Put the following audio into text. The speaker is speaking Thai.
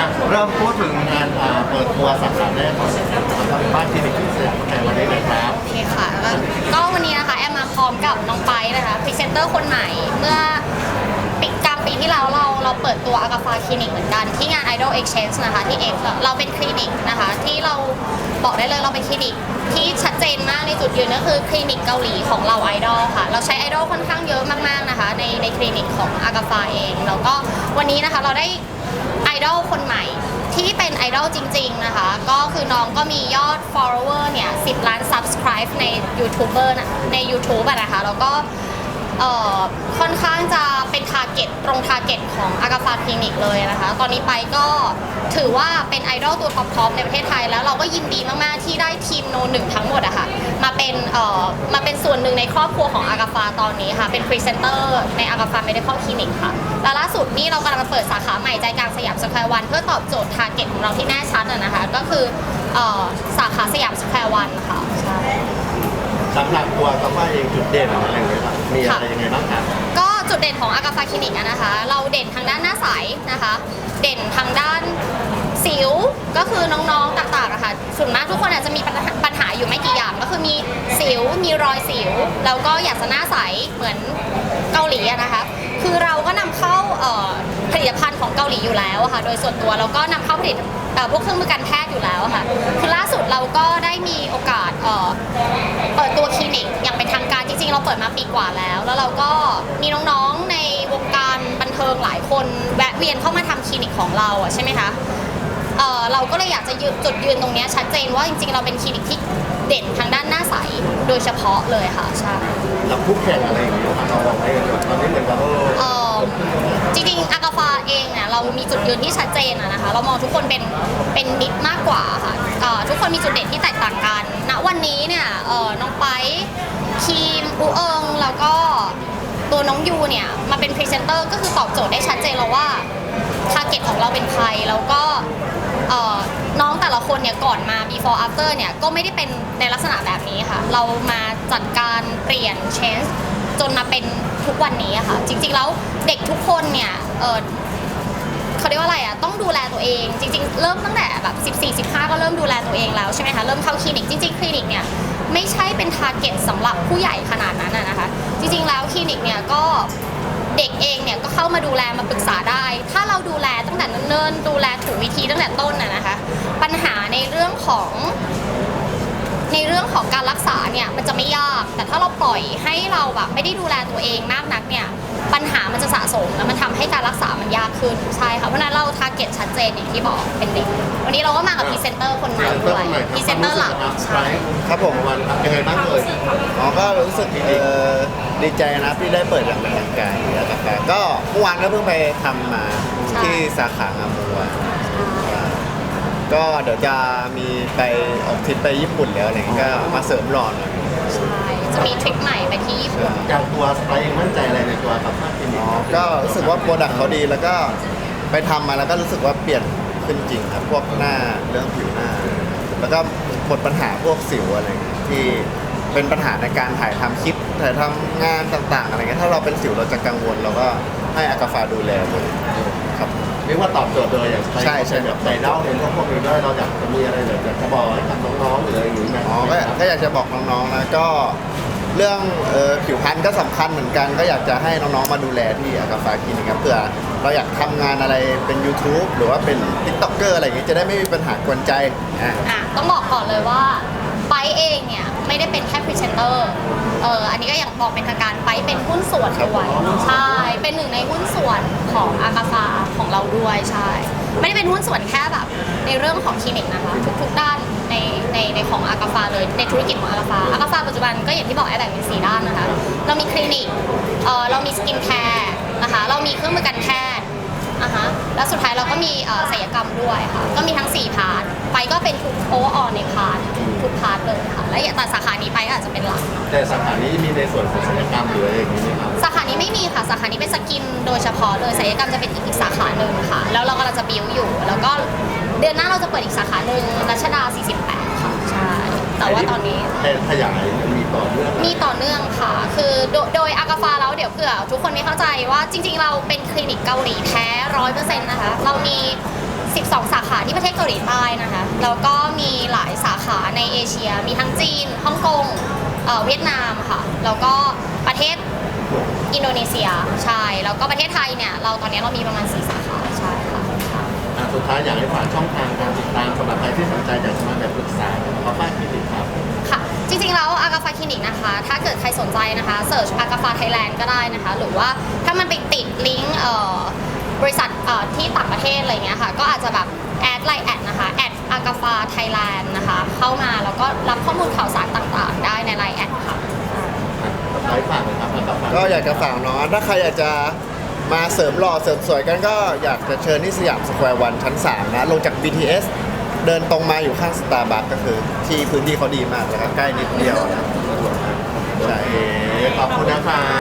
อะเริ่มพูดถึงงานอ่าเปิดตัวสาขาแรกของบ้านคลินิกพิเศษในวันนี้นะครับโอเคค่ะก็ก็วันนี้นะคะแอมมาพร้อมกับน้องไปนะคะพรีเซนเตอร์คนใหม่เมื่อปีกลางปีที่แล้วเราเราเปิดตัวอากาฟาคลินิกเหมือนกันที่งาน Idol Exchange นะคะที่ X เราเป็นคลินิกนะคะ ที่เราบอกได้เลยเราเป็นคลินิกที่ชัดเจนมากในจุดยืนก็คือคลินิกเกาหลีของเราไอดอลค่ะ เราใช้ไอดอลค่อนข้างเยอะมากๆนะคะ ในในคลินิกของอากาฟาเองแล้วก็วันนี้นะคะเราได้ ลจริง ๆ นะคะ ก็คือน้องก็มียอด follower เนี่ย 10 ล้าน subscribe ใน YouTuber นะใน YouTube อะนะคะ แล้วก็เอ่อค่อนข้างจะเป็น target ตรง target ของ อากาฟาคลินิกเลยนะคะ ตอนนี้ไปก็ถือว่าเป็นไอดอลตัวท็อปๆในประเทศไทย แล้วเราก็ยินดีมาก ๆ ที่ได้ทีมโนหนึ่งทั้งหมดอะค่ะมาเป็นเอ่อมาเป็นส่วนหนึ่งในครอบครัวของอากาฟาตอนนี้ค่ะ เป็นพรีเซนเตอร์ในอากาฟา medical clinic ค่ะและล่าสุดนี่เรากำลังจะเปิดสาขาใหม่ใจกลางสยามสแควร์วันเพื่อตอบโจทย์ทาร์เก็ตของเราที่แน่ชัดอะนะคะ ก็คือเอ่อสาขาสยามสแควร์วันค่ะใช่ สำหรับตัวกาแฟเองจุดเด่นอะไรอย่างเงี้ยครับมีอะไรยังไงบ้างครับก็ จุดเด่นของอากาฟาคลินิกนะคะ เราเด่นทางด้านหน้าใสนะคะ เด่นทางด้านสิวก็คือน้องๆต่างๆอะค่ะส่วนมากทุกคนอาจจะมีปัญหา อยู่ไม่กี่อย่างก็คือมีสิวมีรอยสิว แล้วก็อยากจะหน้าใสเหมือนเกาหลีอะนะคะคือเราก็นำเข้าผลิตภัณฑ์ของเกาหลีอยู่แล้วค่ะโดยส่วนตัวเราก็นำเข้าผลิตพวกเครื่องมือการแพทย์อยู่แล้วค่ะคือล่าสุดเราก็ได้มีโอกาสเปิดตัวคลินิกอย่างเป็นทางการจริงๆ เราเปิดมาปีกว่าแล้ว แล้วเราก็มีน้องๆในวงการบันเทิงหลายคนแวะเวียนเข้ามาทำคลินิกของเราอะใช่ไหมคะเเราก็เลยอยากจะจุดยืนตรงนี้ชัดเจนว่าจริงๆ เราเป็นคลินิกที่ เด่นทางด้านหน้าใสโดยเฉพาะเลยค่ะใช่แล้วคู่แข่งอะไรอย่างเงี้ยครับเราบอกได้เลยตอนนี้เหมือนกับเออเอ่อจริงๆอากาฟาเองเนี่ยเรามีจุดยืนที่ชัดเจนอะนะคะ เรามองทุกคนเป็นเป็นมิตรมากกว่าค่ะเอ่อทุกคนมีจุดเด่นที่แตกต่างกันณวันนี้เนี่ยเอ่อน้องไปครีมอูเอิงแล้วก็ตัวน้องยูเนี่ยมาเป็นพรีเซนเตอร์ก็คือตอบโจทย์ได้ชัดเจนแล้วว่าทาร์เก็ตของเราเป็นใครแล้วก็เอ่อ น้องแต่ละคนเนี่ยก่อนมา before after เนี่ยก็ไม่ได้เป็นในลักษณะแบบนี้ค่ะ เรามาจัดการเปลี่ยน change จนมาเป็นทุกวันนี้ค่ะ จริง ๆ แล้วเด็กทุกคนเนี่ยเออเขาเรียกว่าอะไรอะต้องดูแลตัวเอง จริง ๆ เริ่มตั้งแต่แบบ 14 15 ก็เริ่มดูแลตัวเองแล้วใช่ไหมคะเริ่มเข้าคลินิกจริง ๆ คลินิกเนี่ย ไม่ใช่เป็นทาร์เก็ตสำหรับผู้ใหญ่ขนาดนั้นนะคะ จริงๆแล้วคลินิกเนี่ยก็เด็กเองเนี่ยก็เข้ามาดูแลมาปรึกษาได้ ถ้าเราดูแลตั้งแต่เนิ่นๆดูแลถูกวิธีตั้งแต่ต้นน่ะนะคะ ปัญหาในเรื่องของในเรื่องของการรัก ถ้าเราปล่อยให้เราแบบไม่ได้ดูแลตัวเองมากนักเนี่ยปัญหามันจะสะสมแล้วมันทำให้การรักษามันยากขึ้นใช่ค่ะเพราะฉะนั้นเราทาร์เก็ตชัดเจนอย่างที่บอกเป็นเด็กวันนี้เราก็มากับพรีเซนเตอร์คนใหม่ด้วยพรีเซนเตอร์หลักใช่ครับผมวันครับยังไงบ้างเลยอ๋อก็รู้สึกเอ่อดีใจนะที่ได้เปิดอย่างเป็นทางการแล้วกาแฟก็เมื่อวานก็เพิ่งไปทำมาที่สาขางามวงวานก็เดี๋ยวจะมีไปออกทริปไปญี่ปุ่นแล้วอะไรเงี้ยก็มาเสริมหล่อหน่อยใช่ จะมีทริปใหม่ไปที่ญี่ปุ่นอย่างตัวสไปเองมั่นใจอะไรในตัวกับภาพคลินิกอ๋อก็รู้สึกว่าโปรดักต์เขาดีแล้วก็ไปทำมาแล้วก็รู้สึกว่าเปลี่ยนขึ้นจริงครับพวกหน้าเรื่องผิวหน้า แล้วก็หมดปัญหาพวกสิวอะไรเงี้ยที่เป็นปัญหาในการถ่ายทำคลิปถ่ายทำงานต่างๆอะไรเงี้ยถ้าเราเป็นสิวเราจะกังวลเราก็ให้อากาฟาดูแลเลยครับ เรียกว่าตอบโจทย์เลยอย่างสไปใช่ใช่ แบบใจเล่าในเรื่องพวกนี้ด้วยเราอยากจะมีอะไรอยากจะบอกให้กับน้องๆหรืออะไรอย่างนี้ไหมอ๋อก็ก็อยากจะบอกน้องๆนะก็ เรื่องออผิวพรรณก็สำคัญเหมือนกัน ก็อยากจะให้น้องๆมาดูแลที่อากาฟาคลินิกครับเผื่อเราอยากทำงานอะไรเป็น YouTube หรือว่าเป็น TikToker อะไรอย่างงี้จะได้ไม่มีปัญหากวนใจอะต้องบอกก่อนเลยว่าไปเองเนี่ยไม่ได้เป็นแค่พรีเซนเตอร์เอออันนี้ก็อย่างบอกเป็นทางการไปเป็นหุ้นส่วนด้วยใช่ เป็นหนึ่งในหุ้นส่วนของอากาฟาของเราด้วยใช่ ไม่ได้เป็นหุ้นส่วนแค่แบบ ในเรื่องของคลินิกนะคะทุกๆด้านในในในของอากาฟาเลยในธุรกิจของอากาฟาอากาฟาปัจจุบันก็อย่างที่บอกแอร์แบ่งเป็นสี่ด้านนะคะ เรามีคลินิกเออเรามีสกินแคร์นะคะเรามีเครื่องมือการแพทย์ อะฮะแล้วสุดท้ายเราก็มีเอ่อศัลยกรรมด้วยค่ะ ก็มีทั้ง 4 พาร์ทไปก็เป็นทุกโอเวอร์ออในพาร์ททุกพาร์ทเลยค่ะ และอย่างแต่สาขานี้ไปก็อาจจะเป็นหลักเนอะแต่สาขานี้มีในส่วนของศัลยกรรมหรืออะไรอย่างนี้ไหมครับสาขานี้ไม่มีค่ะสาขานี้เป็นสกินโดยเฉพาะเลยศัลยกรรมจะเป็นอีกสาขาหนึ่งค่ะ แล้วเรากำลังจะบิวอยู่ แล้วก็เดือนหน้าเราจะเปิดอีกสาขาหนึ่งรัชดา 48 ค่ะ ใช่ แต่ว่าตอนนี้แค่ขยายมีต่อเนื่อง มีต่อ เนื่องค่ะ คือโดโดยอากาฟาแล้วเดี๋ยวเผื่อทุกคนไม่เข้าใจว่าจริง ๆ เราเป็นคลินิกเกาหลีแท้ร้อยเปอร์เซ็นต์นะคะ เรามี 12 สาขาที่ประเทศเกาหลีใต้นะคะ แล้วก็มีหลายสาขาในเอเชีย มีทั้งจีนฮ่องกงเอ่อเวียดนามค่ะ แล้วก็ประเทศอินโดนีเซียใช่ แล้วก็ประเทศไทยเนี่ยเราตอนนี้เรามีประมาณ 4 สาขาใช่ค่ะ อะสุดท้ายอยากให้ฝากช่องทางการติดตามสำหรับใครที่สนใจอยากจะมาแบบปรึกษากับป้าคลินิกครับ ค่ะ จริงๆแล้วอากาฟาคลินิกนะคะ ถ้าเกิดใครสนใจนะคะเสิร์ชอากาฟาไทยแลนด์ก็ได้นะคะ หรือว่าถ้ามันไปติดลิงก์เอ่อบริษัทเอ่อที่ต่างประเทศอะไรเงี้ยค่ะ ก็อาจจะแบบแอดไลน์แอดนะคะแอดอากาฟาไทยแลนด์นะคะ เข้ามาแล้วก็รับข้อมูลข่าวสารต่างๆ ได้ในไลน์แอดค่ะสุดท้ายฝากเลยครับแล้วก็ฝากก็อยากจะฝากเนาะถ้าใครอยากจะมาเสริมหล่อเสริมสวยกันก็อยากจะเชิญที่สยามสแควร์วันชั้น 3 นะ ลงจาก BTS เดินตรงมาอยู่ข้างสตาร์บัคก็คือ ที่พื้นที่เขาดีมากแล้วก็ใกล้นิดเดียวนะใช่ขอบคุณนะครับ